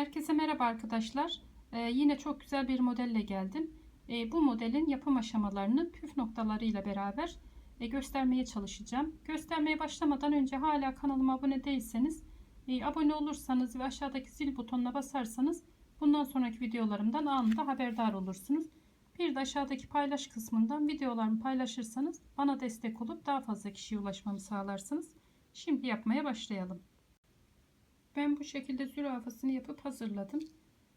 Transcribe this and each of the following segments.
Herkese merhaba arkadaşlar. Ee, yine çok güzel bir modelle geldim. Ee, bu modelin yapım aşamalarını püf noktalarıyla beraber e, göstermeye çalışacağım. Göstermeye başlamadan önce hala kanalıma abone değilseniz e, abone olursanız ve aşağıdaki zil butonuna basarsanız bundan sonraki videolarımdan anında haberdar olursunuz. Bir de aşağıdaki paylaş kısmından videolarımı paylaşırsanız bana destek olup daha fazla kişiye ulaşmamı sağlarsınız. Şimdi yapmaya başlayalım. Ben bu şekilde zürafasını yapıp hazırladım.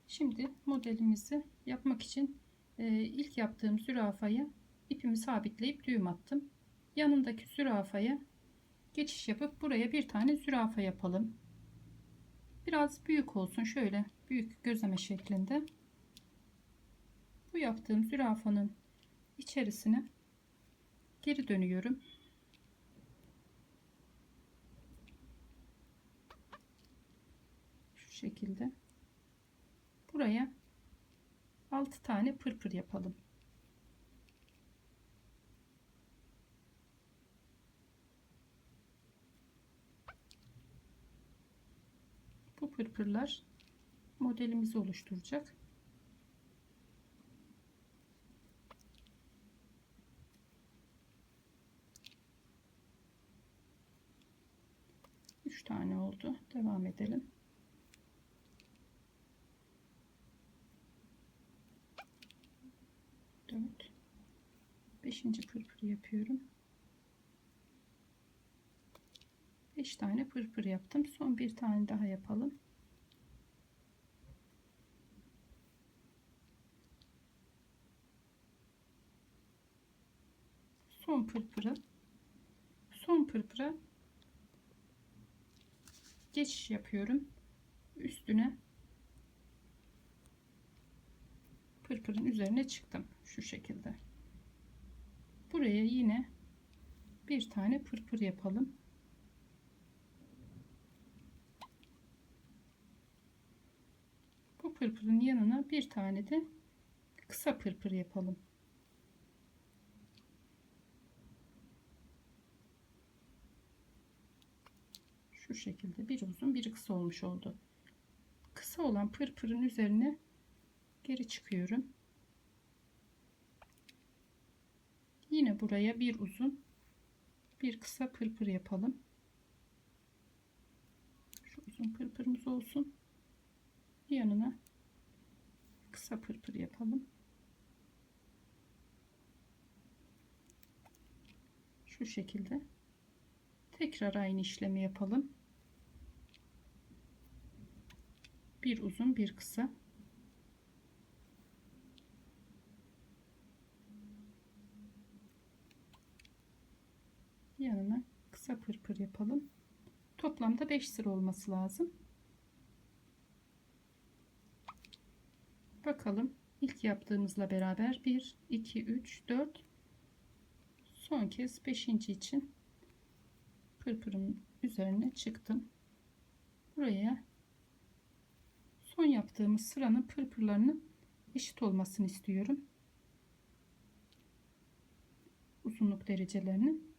Şimdi modelimizi yapmak için e, ilk yaptığım zürafayı ipimi sabitleyip düğüm attım. Yanındaki zürafaya geçiş yapıp buraya bir tane zürafa yapalım. Biraz büyük olsun şöyle büyük gözleme şeklinde. Bu yaptığım zürafanın içerisine geri dönüyorum. Şekilde. Buraya 6 tane pırpır yapalım. Bu pırpırlar modelimizi oluşturacak. Üç tane oldu. Devam edelim. Dört. Beşinci pırpır yapıyorum. 5 tane pırpır yaptım. Son bir tane daha yapalım. Son pırpırı son pırpıra geçiş yapıyorum. Üstüne pırpırın üzerine çıktım şu şekilde. Buraya yine bir tane pırpır yapalım. Bu pırpırın yanına bir tane de kısa pırpır yapalım. Şu şekilde bir uzun bir kısa olmuş oldu. Kısa olan pırpırın üzerine geri çıkıyorum. Yine buraya bir uzun bir kısa pırpır yapalım. Şu uzun pırpırımız olsun yanına kısa pırpır yapalım. Şu şekilde tekrar aynı işlemi yapalım. Bir uzun bir kısa. Yanına kısa pırpır yapalım. Toplamda 5 sıra olması lazım. Bakalım ilk yaptığımızla beraber 1 2 3 4 son kez 5. için pırpırın üzerine çıktım. Buraya son yaptığımız sıranın pırpırlarının eşit olmasını istiyorum. Uzunluk derecelerini.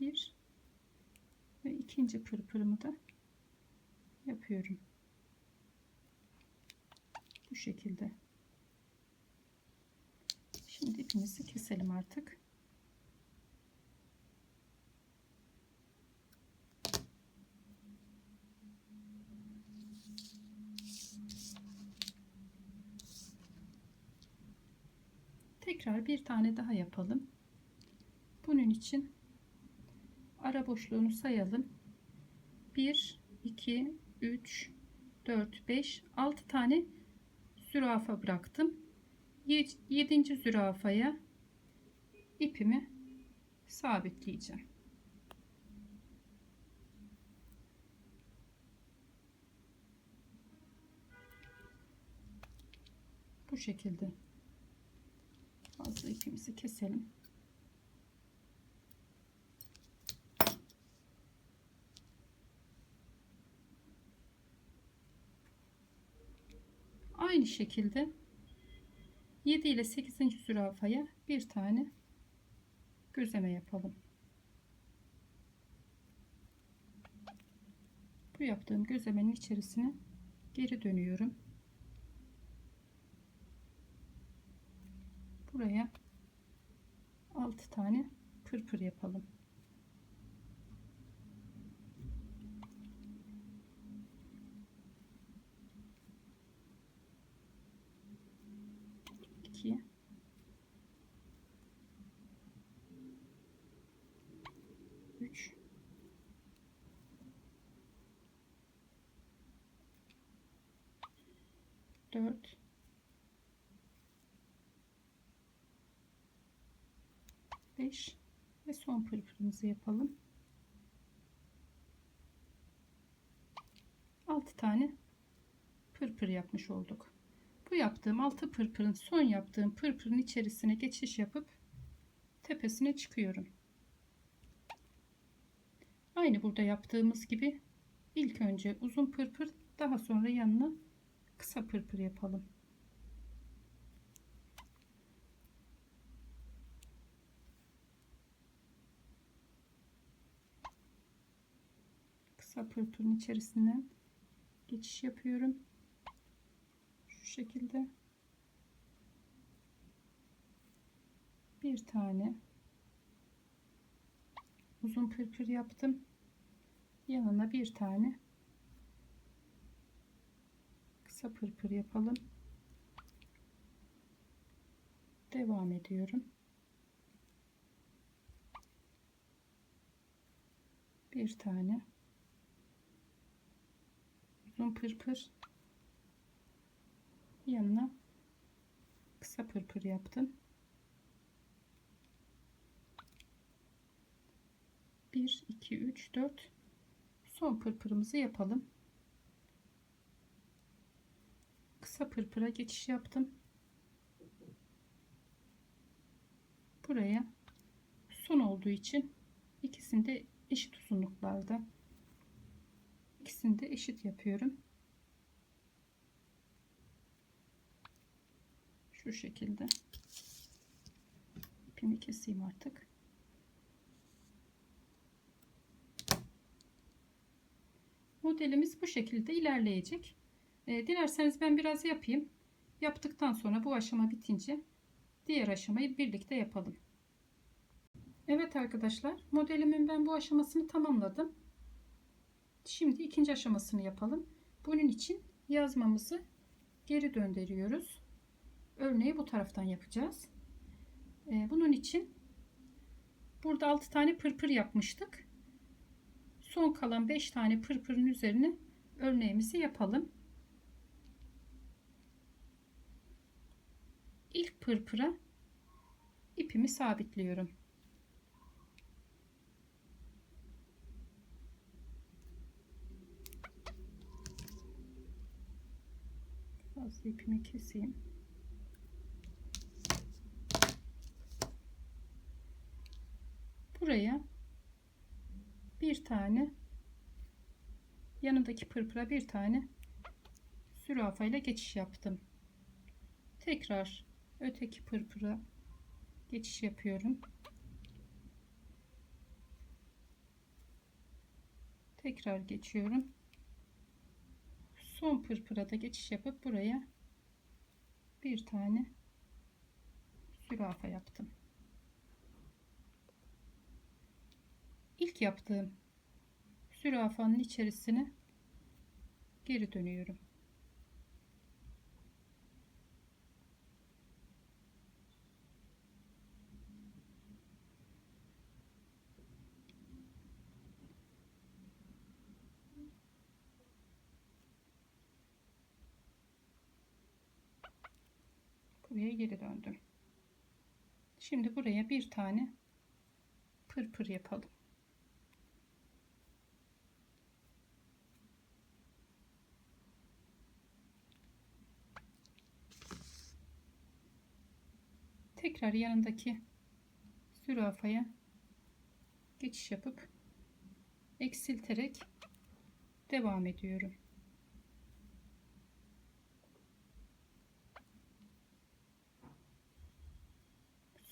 Bir ve ikinci pırpırımı da yapıyorum bu şekilde. Şimdi ipimizi keselim artık. Tekrar bir tane daha yapalım. Bunun için ara boşluğunu sayalım. 1 2 3 4 5 6 tane zürafa bıraktım. 7. zürafaya ipimi sabitleyeceğim. Bu şekilde fazla ipimizi keselim. Aynı şekilde 7 ile 8. zürafaya bir tane gözleme yapalım. bu yaptığım gözlemenin içerisine geri dönüyorum. Buraya 6 tane pırpır yapalım. İki. Üç. Dört. 5 ve son pırpırımızı yapalım. 6 tane pırpır yapmış olduk. Bu yaptığım 6 pırpırın son yaptığım pırpırın içerisine geçiş yapıp tepesine çıkıyorum. Aynı burada yaptığımız gibi ilk önce uzun pırpır daha sonra yanına kısa pırpır yapalım. Kısa pırpırın içerisinden geçiş yapıyorum. Şu şekilde bir tane uzun pırpır yaptım. Yanına bir tane kısa pırpır yapalım. Devam ediyorum. Bir tane uzun pırpır yanına kısa pırpır yaptım. Bir, iki, üç, dört. Son pırpırımızı yapalım. Kısa pırpıra geçiş yaptım. Buraya son olduğu için ikisinde eşit uzunluklarda İkisini de eşit yapıyorum. Şu şekilde. İpimi keseyim artık. Modelimiz bu şekilde ilerleyecek. E, dilerseniz ben biraz yapayım. Yaptıktan sonra bu aşama bitince diğer aşamayı birlikte yapalım. Evet arkadaşlar modelimin ben bu aşamasını tamamladım. Şimdi ikinci aşamasını yapalım. Bunun için yazmamızı geri döndürüyoruz. Örneği bu taraftan yapacağız. Ee, bunun için burada 6 tane pırpır yapmıştık. Son kalan 5 tane pırpırın üzerine örneğimizi yapalım. İlk pırpıra ipimi sabitliyorum. fazla ipimi keseyim. Buraya bir tane yanındaki pırpıra bir tane zürafa ile geçiş yaptım. Tekrar öteki pırpıra geçiş yapıyorum. Tekrar geçiyorum son pırpıra da geçiş yapıp buraya bir tane zürafa yaptım. İlk yaptığım zürafanın içerisine geri dönüyorum. Buraya geri döndüm. Şimdi buraya bir tane pırpır yapalım. Tekrar yanındaki zürafaya geçiş yapıp eksilterek devam ediyorum.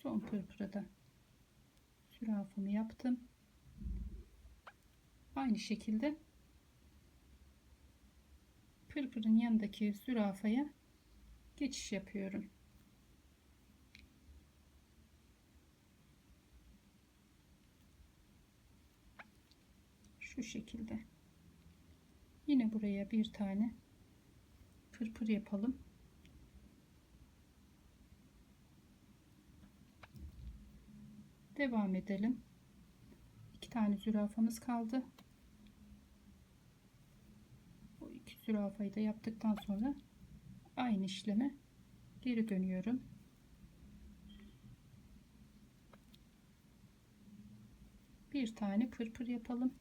Son pırpırada zürafamı yaptım. Aynı şekilde pırpırın yanındaki zürafaya geçiş yapıyorum. Şu şekilde. Yine buraya bir tane pırpır yapalım. Devam edelim. İki tane zürafamız kaldı. Bu iki zürafayı da yaptıktan sonra aynı işleme geri dönüyorum. Bir tane pırpır yapalım.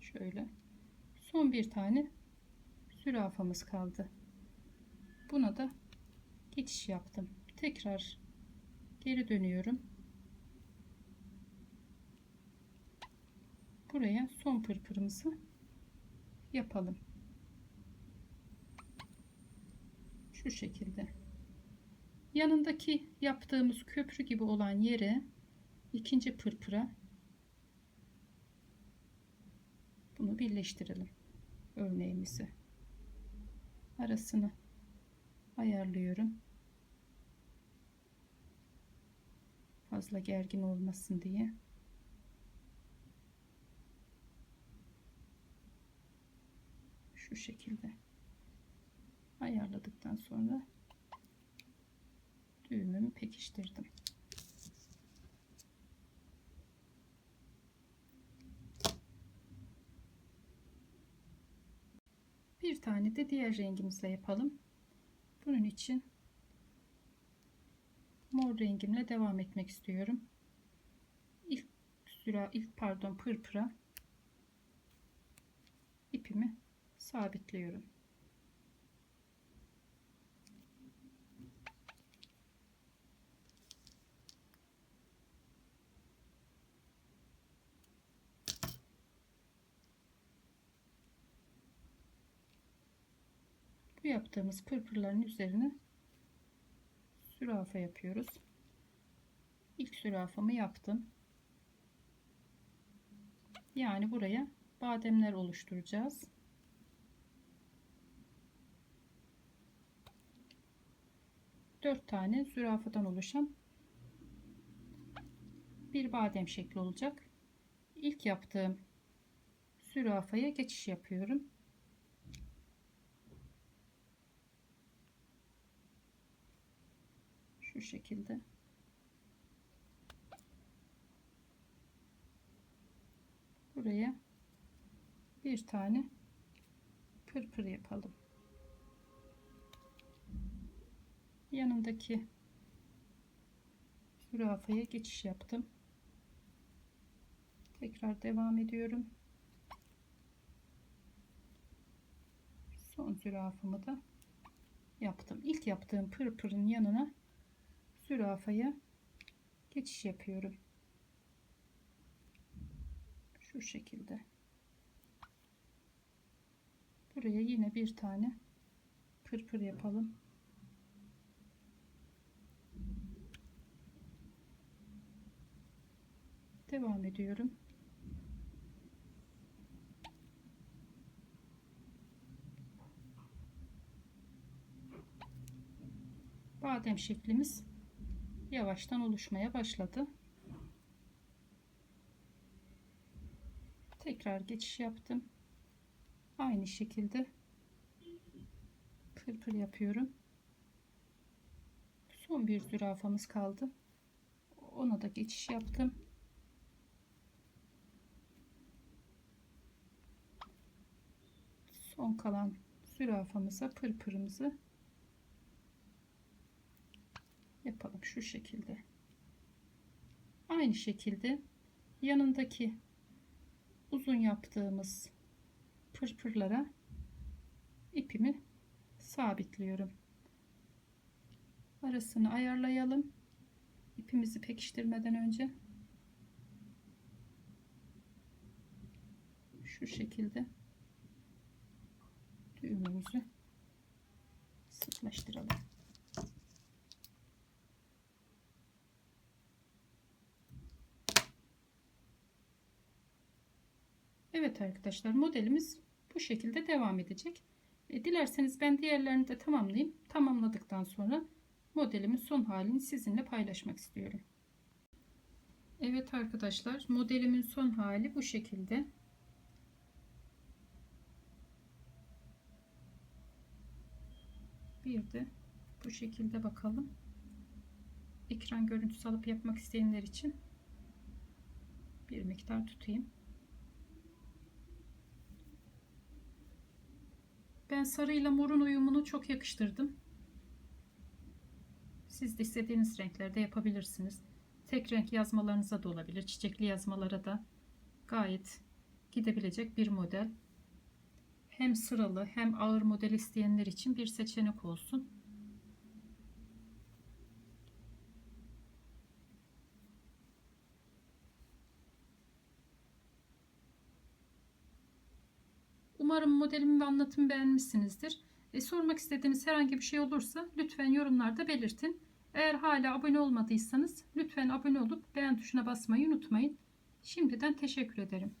Şöyle. Son bir tane zürafamız kaldı. Buna da geçiş yaptım. Tekrar geri dönüyorum. Buraya son pırpırımızı yapalım. Şu şekilde. Yanındaki yaptığımız köprü gibi olan yere ikinci pırpıra bunu birleştirelim. Örneğimizi. Arasını ayarlıyorum. Fazla gergin olmasın diye. Şu şekilde ayarladıktan sonra düğümümü pekiştirdim. Bir tane de diğer rengimizle yapalım. Bunun için mor rengimle devam etmek istiyorum. İlk sıra ilk pardon pırpıra ipimi sabitliyorum. Bu yaptığımız pırpırların üzerine zürafa yapıyoruz. İlk zürafamı yaptım. Yani buraya bademler oluşturacağız. Dört tane zürafadan oluşan bir badem şekli olacak. İlk yaptığım zürafaya geçiş yapıyorum. Şu şekilde. Buraya bir tane pırpır yapalım. Yanındaki zürafaya geçiş yaptım. Tekrar devam ediyorum. Son zürafamı da yaptım. İlk yaptığım pırpırın yanına zürafaya geçiş yapıyorum. Şu şekilde. Buraya yine bir tane pırpır yapalım. Devam ediyorum. Badem şeklimiz yavaştan oluşmaya başladı. Tekrar geçiş yaptım. Aynı şekilde pırpır yapıyorum. Son bir zürafamız kaldı. Ona da geçiş yaptım. Son kalan zürafamıza pırpırımızı yapalım şu şekilde. Aynı şekilde yanındaki uzun yaptığımız pırpırlara ipimi sabitliyorum. Arasını ayarlayalım. İpimizi pekiştirmeden önce şu şekilde düğümümüzü sıklaştıralım. Evet arkadaşlar modelimiz bu şekilde devam edecek. E, dilerseniz ben diğerlerini de tamamlayayım. Tamamladıktan sonra modelimin son halini sizinle paylaşmak istiyorum. Evet arkadaşlar modelimin son hali bu şekilde. Bir de bu şekilde bakalım. Ekran görüntüsü alıp yapmak isteyenler için bir miktar tutayım. Ben sarıyla morun uyumunu çok yakıştırdım. Siz de istediğiniz renklerde yapabilirsiniz. Tek renk yazmalarınıza da olabilir. Çiçekli yazmalara da gayet gidebilecek bir model. Hem sıralı hem ağır model isteyenler için bir seçenek olsun. Umarım modelimi ve anlatımı beğenmişsinizdir. E, sormak istediğiniz herhangi bir şey olursa lütfen yorumlarda belirtin. Eğer hala abone olmadıysanız lütfen abone olup beğen tuşuna basmayı unutmayın. Şimdiden teşekkür ederim.